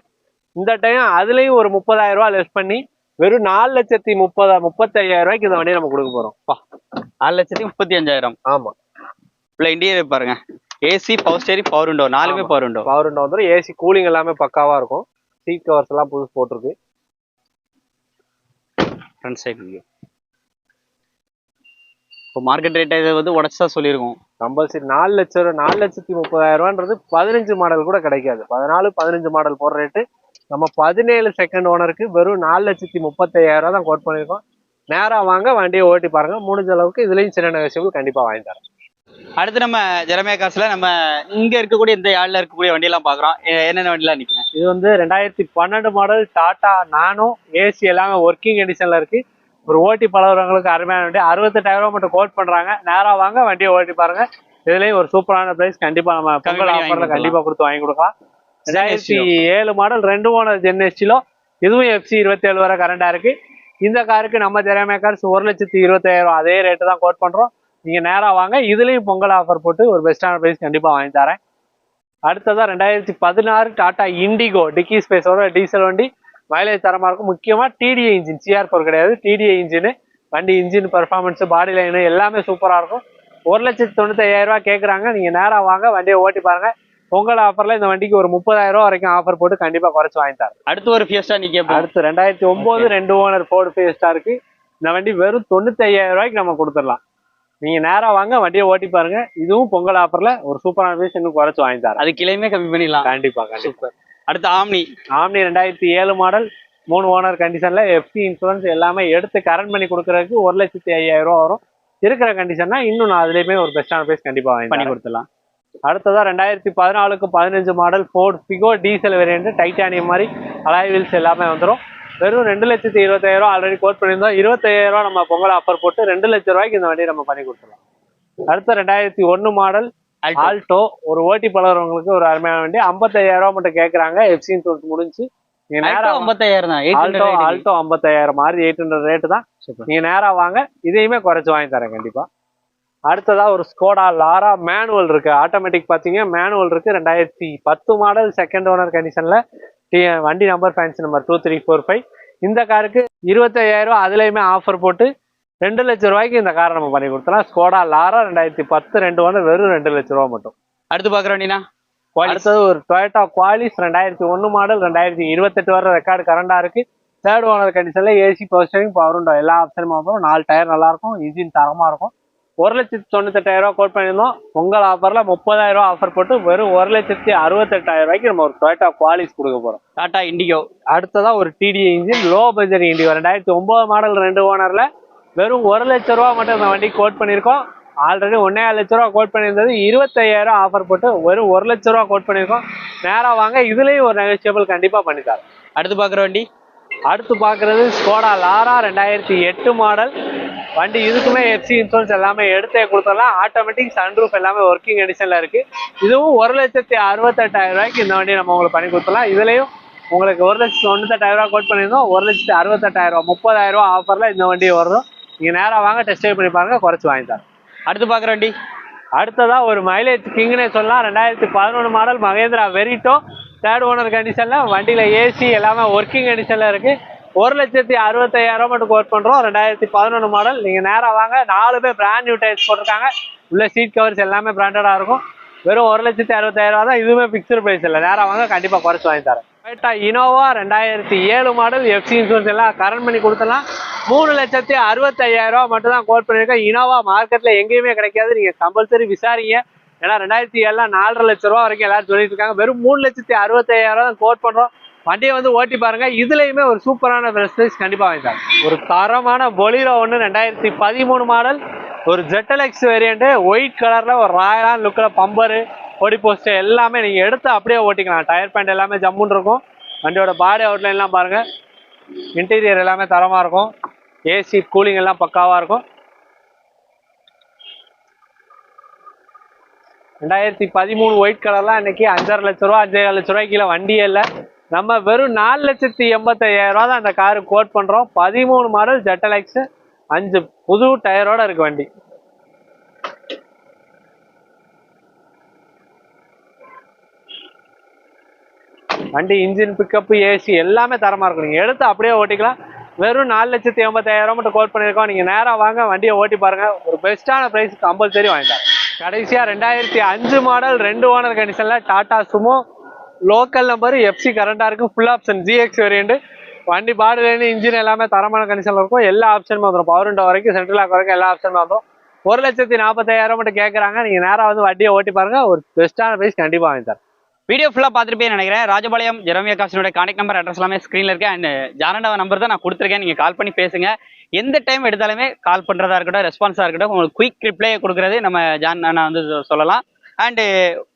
இந்த டைம் அதுலயும் ஒரு முப்பதாயிரம் ரூபாய் லெஸ் பண்ணி வெறும் நாலு லட்சத்தி முப்பதா முப்பத்தையாயிரம் ரூபாய்க்கு இந்த வண்டியை நம்ம கொடுக்க போறோம். நாலு லட்சத்தி முப்பத்தி அஞ்சாயிரம். ஆமா. உள்ள இன்டீரியர் பாருங்க. AC power steering power window நாலுமே. பவர் விண்டோ பவர் விண்டோ வந்துடும் ஏசி கூலிங் எல்லாமே பக்காவா இருக்கும். சீட் கவர்ஸ் எல்லாம் புதுசு போட்டிருக்கு. ஃப்ரண்ட் சைடு வியூ இப்போ மார்க்கெட் ரேட் இதை வந்து உடச்சா சொல்லியிருக்கோம். கம்பல்சரி நாலு லட்சம் ரூபா நாலு லட்சத்தி முப்பதாயிரம் ரூபான்றது பதினஞ்சு மாடல் கூட கிடைக்காது. பதினாலு பதினஞ்சு மாடல் போடுற ரேட்டு நம்ம பதினேழு செகண்ட் ஓனருக்கு வெறும் நாலு லட்சத்தி முப்பத்தையாயிரம் ரூபா தான் கோட் பண்ணியிருக்கோம். நேரா வாங்க வண்டியை ஓட்டி பாருங்க. முடிஞ்ச அளவுக்கு இதுலயும் சின்ன நெகோசியபிள் கண்டிப்பா வாங்கி தரேன். அடுத்து நம்ம ஜெரமியா காசுல நம்ம இங்க இருக்கக்கூடிய இந்த யாழ்ல இருக்கக்கூடிய வண்டியெல்லாம் பாக்குறோம் என்னென்ன வண்டிலாம் நிக்கிறேன் இது வந்து ரெண்டாயிரத்தி பன்னெண்டு மாடல் டாடா நானோ ஏசி எல்லாமே ஒர்க்கிங் எடிஷன்ல இருக்கு. ஒரு ஓட்டி பழகுறவங்களுக்கு அருமையான வண்டி. அறுபத்தெட்டாயிரம் ரூபாய் மட்டும் கோட் பண்றாங்க. நேரா வாங்க வண்டியை ஓட்டி பாருங்க. இதுலயும் ஒரு சூப்பரான பிரைஸ் கண்டிப்பா நம்ம பொங்கல் ஆஃபர்ல. கண்டிப்பா கொடுத்து வாங்கி கொடுக்கலாம். ரெண்டாயிரத்தி ஏழு மாடல் ரெண்டு ஓனர் ஜென்எஸ்டிலோ இதுவும் எஃப்சி இருபத்தேழு வரை கரண்டா இருக்கு. இந்த காருக்கு நம்ம ஜெராமே கார்ஸ் ஒரு லட்சத்தி இருபத்தாயிரம் அதே ரேட்டு தான் கோட் பண்றோம். நீங்க நேரா வாங்க. இதுலயும் பொங்கல் ஆஃபர் போட்டு ஒரு பெஸ்டான பிரைஸ் கண்டிப்பா வாங்கி தரேன். அடுத்ததா ரெண்டாயிரத்தி பதினாறு டாடா இண்டிகோ. டிக்கி ஸ்பேஸோட டீசல் வண்டி. மைலேஜ் தரமா இருக்கும். முக்கியமா டிடிஏ இன்ஜின் சிஆர் ஃபோர் கிடையாது. டிடிஏ இன்ஜின் வண்டி இன்ஜின் பெர்ஃபார்மன்ஸ் பாடி லைனு எல்லாமே சூப்பரா இருக்கும். ஒரு லட்சத்தி தொண்ணூத்தி ஐயாயிரம் ரூபாய் கேட்குறாங்க நீங்க நேரா வாங்க. வண்டியை ஓட்டி பாருங்க. பொங்கல் ஆஃபர்ல இந்த வண்டிக்கு ஒரு முப்பதாயிரம் வரைக்கும் ஆஃபர் போட்டு கண்டிப்பா குறைச்சு வாங்கி தரேன். அடுத்து ஒரு ஃபியஸ்டா நிக்க அடுத்து ரெண்டாயிரத்தி ஒன்பது ரெண்டு ஓனர் ஃபோர்டு ஃபேஸ்டா இருக்கு. இந்த வண்டி வெறும் தொண்ணூத்தி ஐயாயிரம் ரூபாய்க்கு நம்ம கொடுத்துடலாம். நீங்க நேரா வாங்க வண்டியை ஓட்டி பாருங்க. இதுவும் பொங்கல் ஆஃபர்ல ஒரு சூப்பரான பீஸ் இன்னும் குறைச்சு வாங்கி தரேன். அது கிளையுமே கம்மி பண்ணிடலாம். கண்டிப்பா கண்டிப்பா. அடுத்து ஆம்னி. ஆம்னி ரெண்டாயிரத்தி ஏழு மாடல் மூணு ஓனர் கண்டிஷன்ல எஃப்சி இன்சூரன்ஸ் எல்லாமே எடுத்து கரண்ட் பண்ணி கொடுக்கறதுக்கு ஒரு லட்சத்தி ஐயாயிரம் ரூபா வரும். இருக்கிற கண்டிஷன்னா இன்னும் நான் அதுலயுமே ஒரு பெஸ்டான பிரைஸ் கண்டிப்பா வாங்கி பண்ணி தரேன். கொடுத்துடலாம். அடுத்ததா ரெண்டாயிரத்தி பதினாலுக்கு பதினஞ்சு model Ford Figo diesel variant titanium மாதிரி அலாய் வீல்ஸ் எல்லாமே வந்துடும் வெறும் ரெண்டு லட்சத்தி இருபத்தாயிரம் ஆல்ரெடி கோட் பண்ணியிருந்தோம். இருபத்தாயிரம் ரூபா நம்ம பொங்கல் ஆஃபர் போட்டு ரெண்டு லட்சம் ரூபாய்க்கு இந்த வண்டியை நம்ம பண்ணி கொடுத்துடலாம். அடுத்த ரெண்டாயிரத்தி ஒன்னு மாடல். ஆல்டோ ஒரு ஓட்டி பழகிறவங்களுக்கு ஒரு அருமையான வண்டி. ஐம்பத்தாயிரம் ரூபா மட்டும் கேட்கறாங்க எஃப்சி இன்சூரன்ஸ் முடிஞ்சு. ஆல்டோ 800 ஆல்டோ ஐம்பத்தாயிரம் மாதிரி எயிட் ஹண்ட்ரட் ரேட்டு தான். நீங்க நேரா வாங்க. இதையுமே குறைச்சு வாங்கி தரேன் கண்டிப்பா. அடுத்ததா ஒரு ஸ்கோடா லாரா மேனுவல் இருக்கு. ஆட்டோமேட்டிக் பாத்தீங்க மேனுவல் இருக்கு. ரெண்டாயிரத்தி பத்து மாடல் செகண்ட் ஓனர் கண்டிஷன்ல வண்டி number fancy number two three four five இந்த காருக்கு இருபத்தையாயிரம் ரூபாய் அதுலயுமே ஆஃபர் போட்டு ரெண்டு லட்சம் ரூபாய்க்கு இந்த காரை நம்ம பண்ணி கொடுத்தலாம் ஸ்கோடா லாரா ரெண்டாயிரத்தி பத்து ரெண்டு ஓனர் வெறும் ரெண்டு லட்சம் ரூபா மட்டும். அடுத்து பாக்குற வண்டினா அடுத்தது ஒரு டொயோட்டா குவாலிஸ் ரெண்டாயிரத்தி ஒன்று மாடல் ரெண்டாயிரத்தி இருபத்தெட்டு வர ரெக்கார்டு கரண்டா இருக்கு. தேர்ட் ஓனர் கண்டிஷன்ல AC power steering power window எல்லா ஆப்ஷனும் வரும் நாலு டயர் நல்லா இருக்கும் இன்ஜின் தரமா இருக்கும். ஒரு லட்சத்தி தொண்ணூத்தெட்டாயிரம் கோட் பண்ணியிருந்தோம். உங்கள் ஆஃபர்ல முப்பதாயிரம் ரூபாய் ஆஃபர் போட்டு வெறும் ஒரு லட்சத்தி அறுபத்தெட்டாயிரம் ரூபாய்க்கு நம்ம ஒரு டொயோட்டா குவாலிஸ் கொடுக்க போறோம். டாடா இண்டிகோ அடுத்ததா ஒரு TDI engine low budget Indigo ரெண்டாயிரத்தி ஒன்பது மாடல் ரெண்டு ஓனர்ல வெறும் ஒரு லட்ச ரூபா மட்டும் இந்த வண்டி கோட் பண்ணியிருக்கோம். ஆல்ரெடி ஒன்னே லட்ச ரூபா கோட் பண்ணியிருந்தது. இருபத்தையாயிரம் ஆஃபர் போட்டு வெறும் ஒரு லட்ச ரூபா கோட் பண்ணியிருக்கோம். நேரா வாங்க இதுலயும் ஒரு நெகோசியபிள் கண்டிப்பா பண்ணித்தார் அடுத்து பாக்குற வண்டி? அடுத்து பார்க்கறது ஸ்கோடா லாரா ரெண்டாயிரத்தி எட்டு மாடல் வண்டி இதுக்குமே எஃப்சி இன்சூரன்ஸ் எல்லாமே எடுத்தே கொடுத்துடலாம். ஆட்டோமேட்டிக் சன்ரூஃப் எல்லாமே ஒர்க்கிங் எடிஷன்ல இருக்கு. இதுவும் ஒரு லட்சத்தி அறுபத்தெட்டாயிரம் ரூபாய்க்கு இந்த வண்டி நம்ம உங்களுக்கு பண்ணி கொடுத்துடலாம். இதுலயும் உங்களுக்கு ஒரு லட்சத்தி தொண்ணூத்தெட்டாயிரம் கோட் பண்ணியிருந்தோம். ஒரு லட்சத்தி அறுபத்தெட்டாயிரம் ரூபாய் முப்பதாயிரம் ரூபாய் ஆஃபர்ல இந்த வண்டி வரும் நீங்க நேரா வாங்க டெஸ்ட் ட்ரைவ் பண்ணி பாருங்க குறைச்சு வாங்கி தரேன். அடுத்து பாக்குற வண்டி. அடுத்ததா ஒரு மைலேஜ் கிங்னே சொல்லலாம். ரெண்டாயிரத்தி பதினொன்று model Mahindra Verito third owner கண்டிஷன்ல வண்டியில ஏசி எல்லாமே ஒர்க்கிங் கண்டிஷன்ல இருக்கு. ஒரு லட்சத்தி அறுபத்தையாயிரம் மட்டும் கோட் பண்றோம். ரெண்டாயிரத்தி பதினொன்று மாடல் நீங்க நேராக வாங்க. நாலு பேர் பிராண்ட் நியூ டைல்ஸ் போட்டிருக்காங்க. உள்ள சீட் கவர்ஸ் எல்லாமே பிராண்டடா இருக்கும். வெறும் ஒரு லட்சத்தி அறுபத்தாயிரம் ரூபா தான். இதுவுமே பிக்சர் பிரைஸ் இல்லை. நேராக வாங்க. கண்டிப்பா குறைச்சு வாங்கி தரேன். டொயோட்டா இனோவா ரெண்டாயிரத்தி ஏழு மாடல் எஃப்சி இன்சூரன்ஸ் எல்லாம் கரண்ட் பண்ணி கொடுத்தலாம் மூணு லட்சத்தி அறுபத்தையாயிரம் ரூபா மட்டும் தான் கோட் பண்ணியிருக்கேன் இனோவா மார்க்கெட்ல எங்கேயுமே கிடைக்காது. நீங்க கம்பல்சரி விசாரிங்க. ஏன்னா ரெண்டாயிரத்தி ஏழுலாம் நாலரை லட்ச ரூபா வரைக்கும் எல்லாரும் சொல்லிட்டு இருக்காங்க. வெறும் மூணு லட்சத்தி அறுபத்தையாயிரம் தான் கோட் பண்றோம். வண்டியை வந்து ஓட்டி பாருங்க. இதுலயுமே ஒரு சூப்பரான பிரஸ்டேஜ் கண்டிப்பா வாங்கிட்டாங்க ஒரு தரமான பொலிரோ ஒன்று ரெண்டாயிரத்தி பதிமூணு மாடல் ஒரு ஜெட்டலெக்ஸ் வேரியண்ட்டு ஒயிட் கலர்ல ஒரு ராயலான லுக்கில் பம்பரு பொடி போஸ்ட் எல்லாமே நீங்க எடுத்து அப்படியே ஓட்டிக்கலாம். டயர் பேண்ட் எல்லாமே ஜம்முன்னு இருக்கும். வண்டியோட பாடி அவுட்லைன்லாம் பாருங்க. இன்டீரியர் எல்லாமே தரமாக இருக்கும். ஏசி கூலிங் எல்லாம் பக்காவாக இருக்கும். ரெண்டாயிரத்தி பதிமூணு ஒயிட் கலர்லாம் இன்னைக்கு அஞ்சரை லட்ச ரூபா அஞ்சே லட்ச ரூபாய்க்கு வண்டியே இல்லை. நம்ம வெறும் நாலு லட்சத்தி எண்பத்தையாயிரம் ரூபா தான் அந்த காரு கோட் பண்ணுறோம் பதிமூணு மாடல் ஜெட்டலெக்ஸ் அஞ்சு புது டயரோட இருக்கு வண்டி. வண்டி இன்ஜின் பிக்கப் ஏசி எல்லாமே தரமாக இருக்கும். நீங்கள் எடுத்து அப்படியே ஓட்டிக்கலாம். வெறும் நாலு லட்சத்தி எண்பத்தாயிரம் மட்டும் கோட் பண்ணியிருக்கோம். நீங்கள் நேராக வாங்க வண்டியை ஓட்டி பாருங்கள் ஒரு பெஸ்ட்டான பிரைஸ் கம்பல்சரி வாங்கிட்டாங்க கடைசியா ரெண்டாயிரத்தி அஞ்சு மாடல் ரெண்டு ஓனர் கண்டிஷன்ல Tata Sumo local number FC கரண்டா இருக்கு ஃபுல் ஆப்ஷன் ஜிஎக்ஸ் வேரியண்ட் வண்டி பாடிலேருந்து இன்ஜின் எல்லாமே தரமான கண்டிஷன்ல இருக்கும். எல்லா ஆப்ஷனும் வந்துடும் பவர் விண்டோ வரைக்கும் சென்ட்ரல் லாக் வரைக்கும் எல்லா ஆப்ஷனும் வந்துடும் ஒரு லட்சத்தி நாற்பத்தாயிரம் மட்டும் கேட்குறாங்க நீங்கள் நேராக வந்து வண்டியை ஓட்டி பாருங்க. ஒரு பெஸ்ட்டான பிரைஸ் கண்டிப்பாக வாங்கி தரேன். வீடியோ ஃபுல்லாக பார்த்துருப்பேன் நினைக்கிறேன். ராஜபாளையம் ஜெரமியா காசினோட கான்டாக்ட் நம்பர் அட்ரஸ் எல்லாமே ஸ்க்ரீனில் இருக்கு. அண்ட் ஜானடாவ நம்பர் தான் நான் கொடுத்துருக்கேன். நீங்கள் கால் பண்ணி பேசுங்க. எந்த டைம் எடுத்தாலுமே கால் பண்ணுறதா இருக்கட்டும் ரெஸ்பான்ஸாக இருக்கட்டும் உங்களுக்கு குயிக் ரிப்ளை கொடுக்குறது நம்ம ஜான் அண்ணா வந்து சொல்லலாம். அண்டு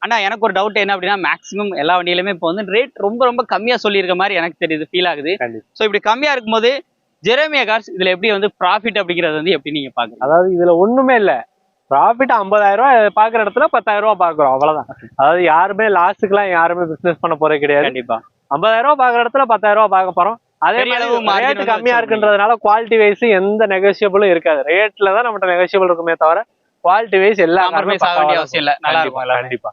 அண்ணா எனக்கு ஒரு டவுட் என்ன அப்படின்னா மேக்ஸிமம் எல்லா வண்டியிலுமே இப்போ வந்து ரேட் ரொம்ப ரொம்ப கம்மியாக சொல்லியிருக்க மாதிரி எனக்கு தெரியுது ஃபீல் ஆகுது. ஸோ இப்படி கம்மியாக இருக்கும்போது ஜெரமியா கார்ஸ் இதில் எப்படி வந்து ப்ராஃபிட் அப்படிங்கிறது வந்து எப்படி நீங்கள் பார்க்குறீங்க? அதாவது இதுல ஒண்ணுமே இல்ல. ப்ராஃபிட் ஐம்பதாயிரம் ரூபாய் பாக்குற இடத்துல பத்தாயிரம் ரூபாய் பாக்குறோம் அவ்வளவுதான். அதாவது யாருமே லாஸ்ட்டுக்குலாம் யாருமே பிசினஸ் பண்ண போறது கிடையாது. கண்டிப்பாக ஐம்பதாயிரம் ரூபாய் பாக்குற இடத்துல பத்தாயிரம் ரூபாய் பார்க்க போறோம். அதே மாதிரி ரேட் கம்மியா. இருக்குன்றதுனால குவாலிட்டி வைஸ் எந்த நெகோசியபிளும் இருக்காது. ரேட்ல தான் நம்மகிட்ட நெகோசியபிள் இருக்குமே தவிர குவாலிட்டி வைஸ் எல்லா காம்ப்ரமைஸ் ஆக வேண்டிய அவசியம் இல்லை. நல்லா இருக்கும் எல்லாமே கண்டிப்பா.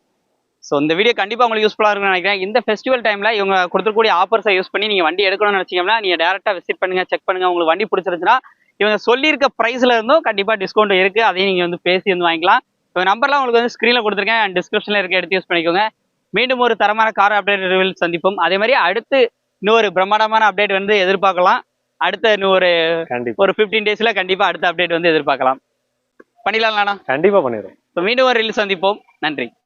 ஸோ இந்த வீடியோ கண்டிப்பாக உங்களுக்கு யூஸ்ஃபுல்லாக இருக்கும்னு நினைக்கிறேன். இந்த ஃபெஸ்டிவல் டைமில் இவங்க கொடுத்துருக்கூடிய ஆஃபர்ஸை யூஸ் பண்ணி நீங்கள் வண்டி எடுக்கணும்னு நினச்சிங்கன்னா நீங்கள் டேரெக்டாக விசிட் பண்ணுங்க செக் பண்ணுங்க. உங்களுக்கு வண்டி பிடிச்சிருச்சுன்னா இவங்க சொல்லியிருக்க ப்ரைஸில் இருந்தும் கண்டிப்பாக டிஸ்கவுண்ட் இருக்குது அதையும் நீங்கள் வந்து பேசி வந்து வாங்கிக்கலாம். இவங்க நம்பர்லாம் உங்களுக்கு வந்து ஸ்க்ரீனில் கொடுத்துருக்கேன். அண்ட் டிஸ்கிரிப்ஷனில் இருக்க எடுத்து யூஸ் பண்ணிக்கோங்க. மீண்டும் ஒரு தரமான கார் அப்டேட் ரிவில் சந்திப்போம். அதே மாதிரி அடுத்து இன்னொரு பிரம்மாண்டமான அப்டேட் வந்து எதிர்பார்க்கலாம். அடுத்த இன்னொரு ஒரு ஃபிஃப்டீன் டேஸில் கண்டிப்பாக அடுத்த அப்டேட் வந்து எதிர்பார்க்கலாம். பண்ணிடலாம்ண்ணா கண்டிப்பா பண்ணிடுறோம். மீண்டும் ஒரு ரீல் சந்திப்போம். நன்றி.